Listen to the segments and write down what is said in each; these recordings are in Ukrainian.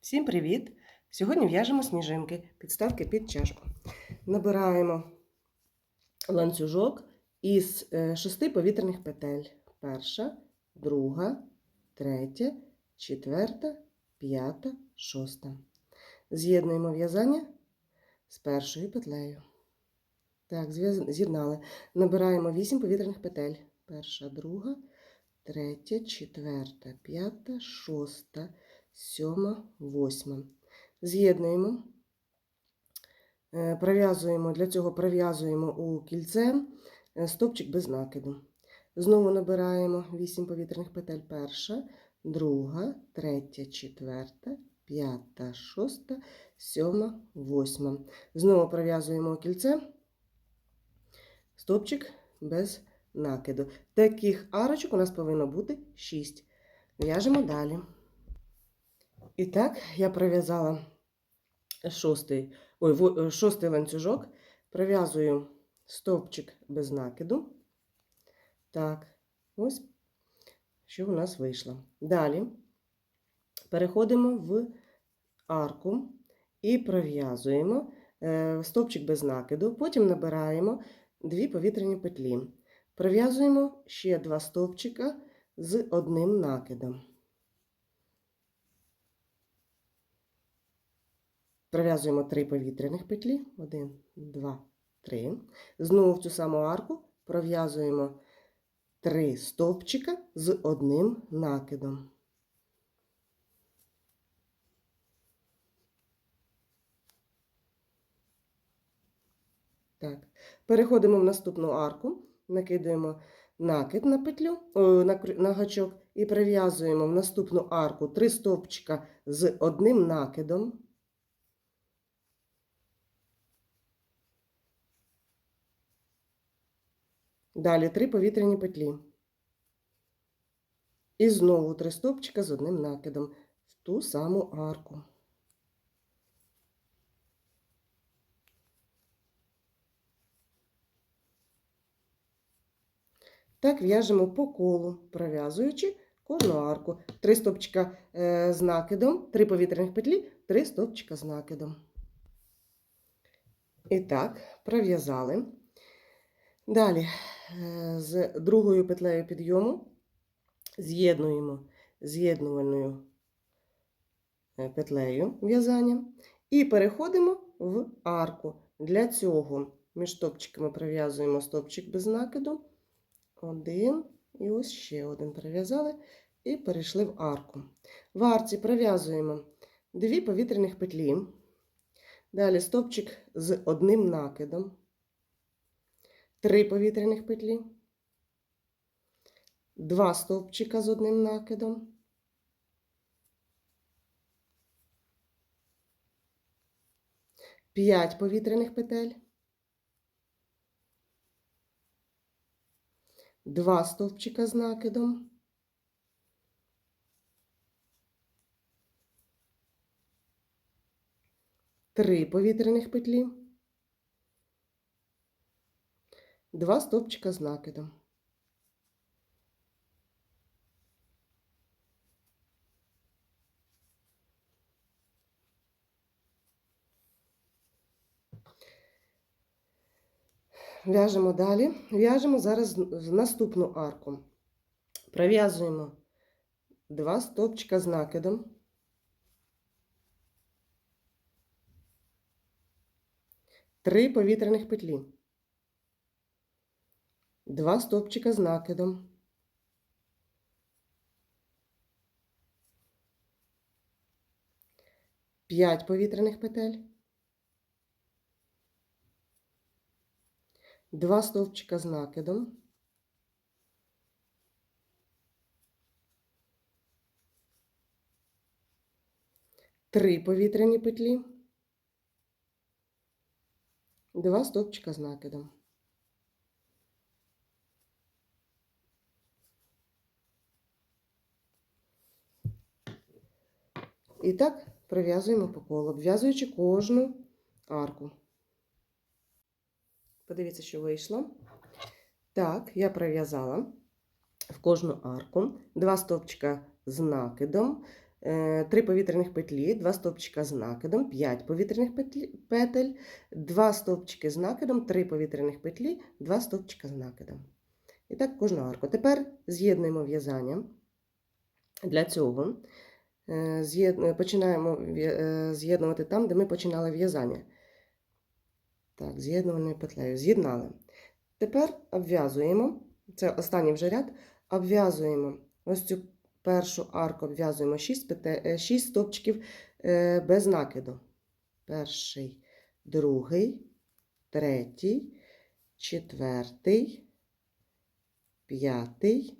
Всім привіт! Сьогодні в'яжемо сніжинки, підставки під чашку. Набираємо ланцюжок із е, шести повітряних петель. Перша, друга, третя, четверта, п'ята, шоста. З'єднуємо в'язання з першою петлею. Так, з'єднали. Набираємо 8 повітряних петель. Перша, друга, третя, четверта, п'ята, шоста, сьома, восьма. З'єднуємо. Е, Пров'язуємо, для цього пров'язуємо у кільце е, стопчик без накиду. Знову набираємо 8 повітряних петель. Перша, друга, третя, четверта, п'ята, шоста, сьома, восьма. Знову пров'язуємо кільце стопчик без накиду. Таких арочок у нас повинно бути 6. В'яжемо далі. І так, я пров'язала шостий, ой, е, шостий ланцюжок, пров'язую стовпчик без накиду. Так, ось що у нас вийшло. Далі переходимо в арку і пров'язуємо е, стовпчик без накиду, потім набираємо дві повітряні петлі. Пров'язуємо ще два стовпчика з одним накидом. Пров'язуємо три повітряних петлі. Один, два, три. Знову в цю саму арку пров'язуємо три стовпчика з одним накидом. Так. Переходимо в наступну арку, накидаємо накид на петлю, на гачок і прив'язуємо в наступну арку три стовпчика з одним накидом. Далі три повітряні петлі. І знову три стовпчика з одним накидом в ту саму арку. Так в'яжемо по колу, пров'язуючи кожну арку. Три стовпчика е, з накидом, три повітряних петлі, три стовпчика з накидом. І так, пров'язали. Далі е, з другою петлею підйому з'єднуємо з'єднувальною е, петлею в'язання і переходимо в арку. Для цього між стовпчиками пров'язуємо стовпчик без накиду. Один і ось ще один пров'язали і перейшли в арку. В арці пров'язуємо дві повітряних петлі. Далі стовпчик з одним накидом. Три повітряних петлі. Два стовпчика з одним накидом. П'ять повітряних петель. Два стовпчика з накидом. Три повітряних петлі. Два стовпчика з накидом. В'яжемо далі. В'яжемо зараз наступну арку. Пров'язуємо два стовпчика з накидом. Три повітряних петлі. Два стовпчика з накидом. П'ять повітряних петель. Два стовпчика з накидом. Три повітряні петлі. Два стовпчика з накидом. І так пров'язуємо по колу, обв'язуючи кожну арку. Подивіться, що вийшло. Так, я пров'язала в кожну арку два стовпчика з накидом, 3 повітряних петлі, 2 стовпчика з накидом, 5 повітряних петель, 2 стовпчики з накидом, 3 повітряних петлі, 2 стовпчика з накидом. І так кожну арку. Тепер з'єднуємо в'язання. Для цього е, починаємо е, з'єднувати там, де ми починали в'язання. Так, з'єднувальною петлею. З'єднали. Тепер обв'язуємо, це останній вже ряд, обв'язуємо ось цю першу арку, обв'язуємо 6, пете, 6 стовпчиків е, без накиду. Перший, другий, третій, четвертий, п'ятий,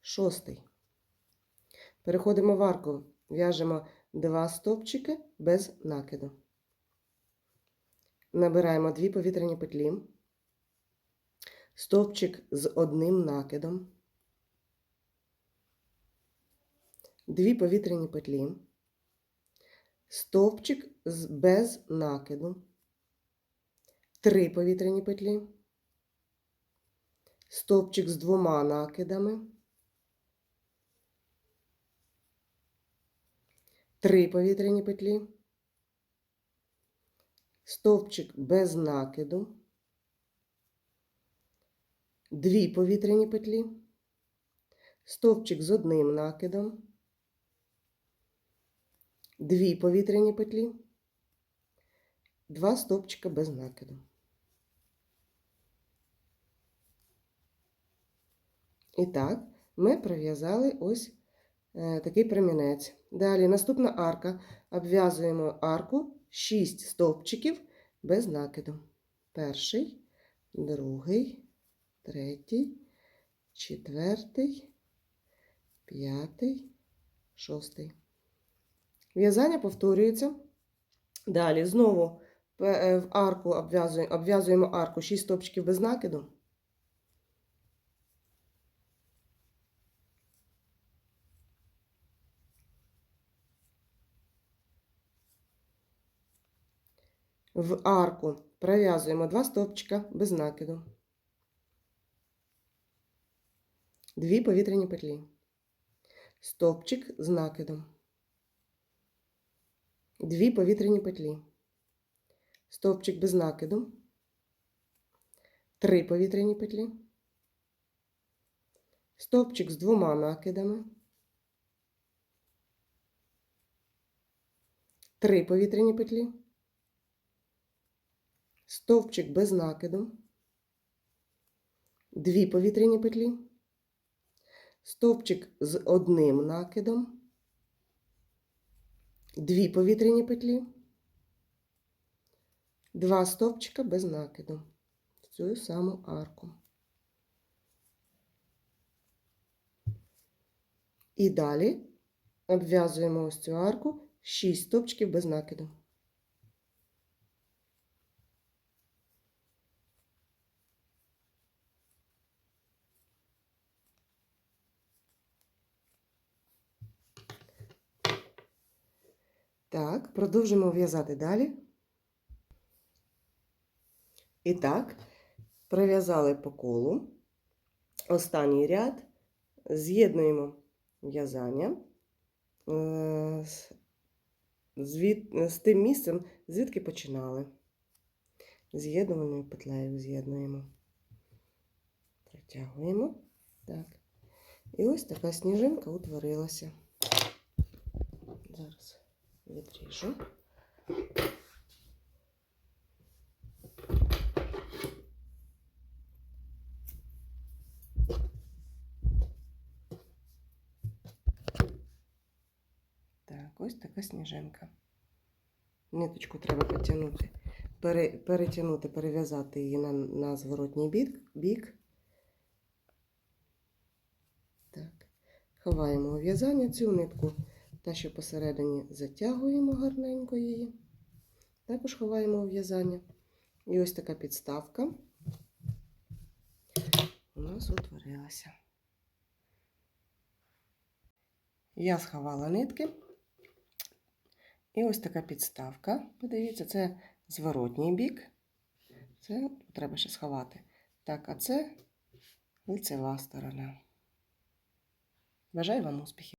шостий. Переходимо в арку, в'яжемо 2 стовпчики без накиду. Набираємо 2 повітряні петлі, стовпчик з одним накидом, 2 повітряні петлі, стовпчик з без накиду, 3 повітряні петлі, стовпчик з двома накидами, 3 повітряні петлі, стовпчик без накиду, 2 повітряні петлі, стовпчик з одним накидом, 2 повітряні петлі, 2 стовпчика без накиду. І так, ми пров'язали ось е, такий промінець. Далі наступна арка. Обв'язуємо арку 6 стовпчиків без накиду. Перший, другий, третій, четвертий, п'ятий, шостий. В'язання повторюється. Далі знову е, в арку обв'язуємо арку 6 стовпчиків без накиду. В арку пров'язуємо 2 стовпчика без накиду. Дві повітряні петлі. Стовпчик з накидом. Дві повітряні петлі. Стовпчик без накиду. Три повітряні петлі. Стовпчик з двома накидами. Три повітряні петлі. Стовпчик без накиду. Дві повітряні петлі. Стовпчик з одним накидом. Дві повітряні петлі. Два стовпчика без накиду. В цю саму арку. І далі обв'язуємо ось цю арку 6 стовпчиків без накиду. Так, продовжимо в'язати далі. І так, пров'язали по колу. Останній ряд з'єднуємо в'язання е, з, тим місцем, звідки починали. З'єднувальною петлею з'єднуємо. Протягуємо. Так. І ось така сніжинка утворилася. Зараз відріжу. Так, ось така сніжинка. Ниточку треба потягнути, пере, перетягнути, перев'язати її на, на зворотній бік, бік. Так. Ховаємо в'язання цю нитку, та що посередині затягуємо гарненько її. Також ховаємо у в'язання. І ось така підставка у нас утворилася. Я сховала нитки. І ось така підставка. Подивіться, це зворотній бік. Це треба ще сховати. Так, а це лицева сторона. Бажаю вам успіхів!